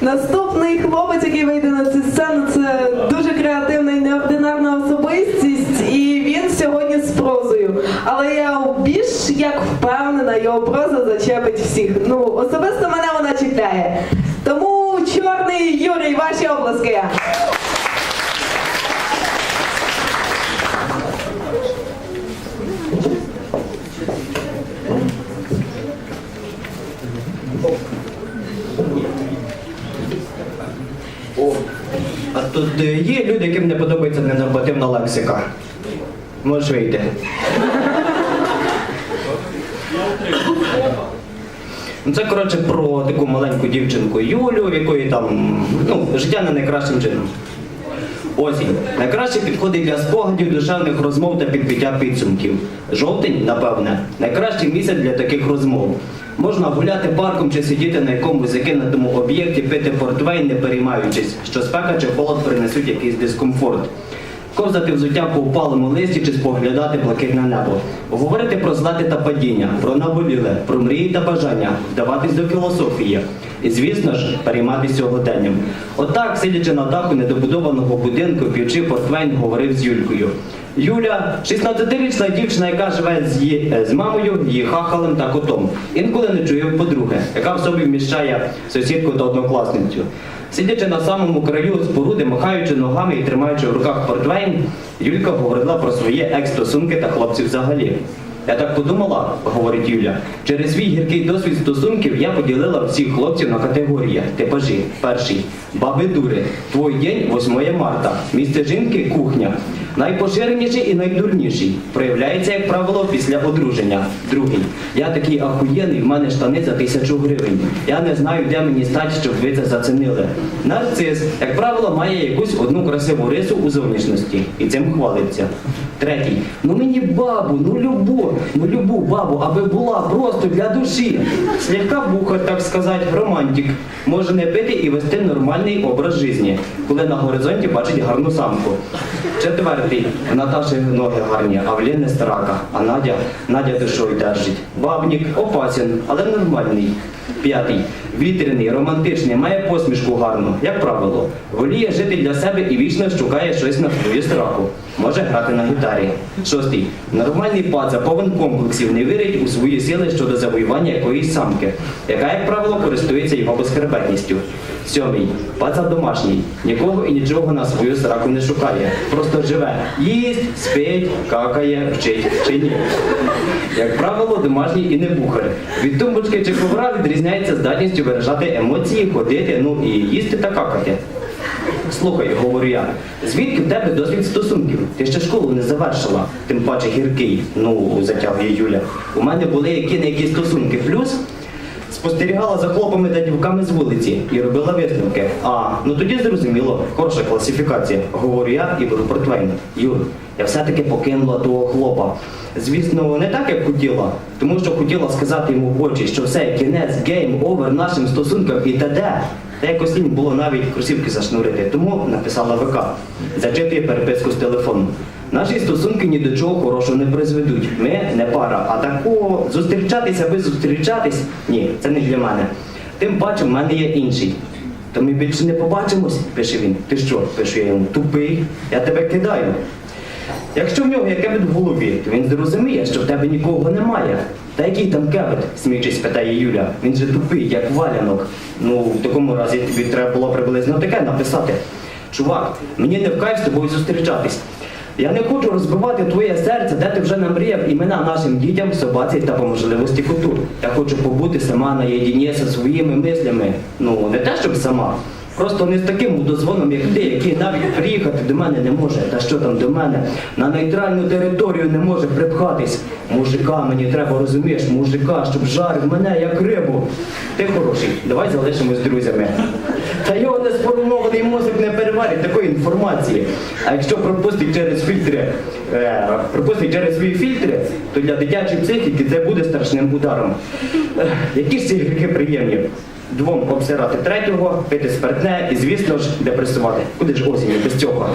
Наступний хлопець, який вийде на цю сцену, це дуже креативна і неординарна особистість, і він сьогодні з прозою. Але я більш як впевнена, його проза зачепить всіх. Ну, особисто мене вона чіпляє. Тому чорний Юрій, ваші обласки. О, а тут е, є люди, яким не подобається ненормативна лексика. Можеш вийти. Ну, Це, коротше, про таку маленьку дівчинку Юлю, в якої там ну, життя не найкращим чином. Осінь. Найкраще підходить для спогадів, душевних розмов та підбиття підсумків. Жовтень, напевне, найкращий місяць для таких розмов. Можна гуляти парком чи сидіти на якомусь закинутому об'єкті, пити портвейн, не переймаючись, що спека чи холод принесуть якийсь дискомфорт. Ковзати взуття по впалому листі чи споглядати блакитне небо. Говорити про злети та падіння, про наболіле, про мрії та бажання, вдаватись до філософії. І, звісно ж, перейматися сьогоденням. Отак, сидячи на даху недобудованого будинку, п'ючи портвейн, говорив з Юлькою. Юля 16-річна дівчина, яка живе з, її, е, з мамою, її хахалем та котом. Інколи не чує подруги, яка в собі вміщає сусідку та однокласницю. Сидячи на самому краю споруди, махаючи ногами і тримаючи в руках портвейн, Юлька говорила про свої екс-стосунки та хлопців взагалі. Я так подумала, говорить Юля, через свій гіркий досвід стосунків я поділила всіх хлопців на категорії, типажі. Перший баби дури, твій день 8 марта, місце жінки кухня. Найпоширеніший і найдурніший проявляється, як правило, після одруження. Другий. Я такий ахуєнний, в мене штани за тисячу гривень. Я не знаю, де мені стати, щоб ви це зацінили. Нарцис, як правило, має якусь одну красиву рису у зовнішності і цим хвалиться. Третій. Ну мені бабу, ну любу, ну любу бабу, аби була просто для душі. Слегка буха, так сказати, романтик. Може не пити і вести нормальний образ житті, коли на горизонті бачить гарну самку. Четвертий. Наташі ноги гарні, а в Лєни страка, а Надя, Надя душою держить. Бабнік опасен, але нормальний. П'ятий. Вітряний, романтичний, має посмішку гарну, як правило. Воліє жити для себе і вічно шукає щось на свою страху. Може грати на гітарі. Шостий. Нормальний паца, повен комплексів, не вірить у свої сили щодо завоювання якоїсь самки, яка, як правило, користується його безхребетністю. Сьомий. Паца домашній. Нікого і нічого на свою сраку не шукає. Просто живе. Їсть, спить, какає, вчить чи ні. Як правило, домашній і не бухар. Від тумбочки чи ковра відрізняється здатністю виражати емоції, ходити, ну і їсти та какати. Слухай, говорю я, звідки в тебе досвід стосунків? Ти ще школу не завершила, тим паче гіркий, ну, затягує Юля. У мене були які не які стосунки. Плюс спостерігала за хлопами та дівками з вулиці і робила висновки. А, ну тоді зрозуміло, хороша класифікація. Говорю я і беру портвейн. Юр, я все-таки покинула того хлопа. Звісно, не так, як хотіла, тому що хотіла сказати йому в очі, що все, кінець, гейм, овер нашим стосункам і т.д. Та якось лінь було навіть кросівки зашнурити, тому написала ВК. Зачитує переписку з телефону. Наші стосунки ні до чого хорошого не призведуть. Ми не пара, а такого зустрічатися аби зустрічатись ні, це не для мене. Тим паче в мене є інший. То ми більше не побачимось, пише він. Ти що? пишу я йому, тупий, я тебе кидаю. Якщо в нього кебет в голові, то він зрозуміє, що в тебе нікого немає. Та який там кебет? сміючись, питає Юля. Він же тупий, як валянок. Ну, в такому разі тобі треба було приблизно таке написати. Чувак, мені не в кайф з тобою зустрічатись. Я не хочу розбивати твоє серце, де ти вже намріяв імена нашим дітям, собаці та по можливості коту. Я хочу побути сама наєдині зі своїми мислями. Ну, не те, щоб сама. Просто не з таким дозвоном, як ти, який навіть приїхати до мене не може. Та що там до мене? На нейтральну територію не може припхатись. Мужика мені треба, розумієш, мужика, щоб жарив мене як рибу. Ти хороший, давай залишимось друзями. Та його не мозок не переварить такої інформації. А якщо пропустить через фільтри, е, пропустить через свої фільтри, то для дитячої психіки це буде страшним ударом. Ех, Які ж ці гріхи приємні? Двом обсирати третього, пити спиртне і, звісно ж, депресувати. Куди ж осінь без цього?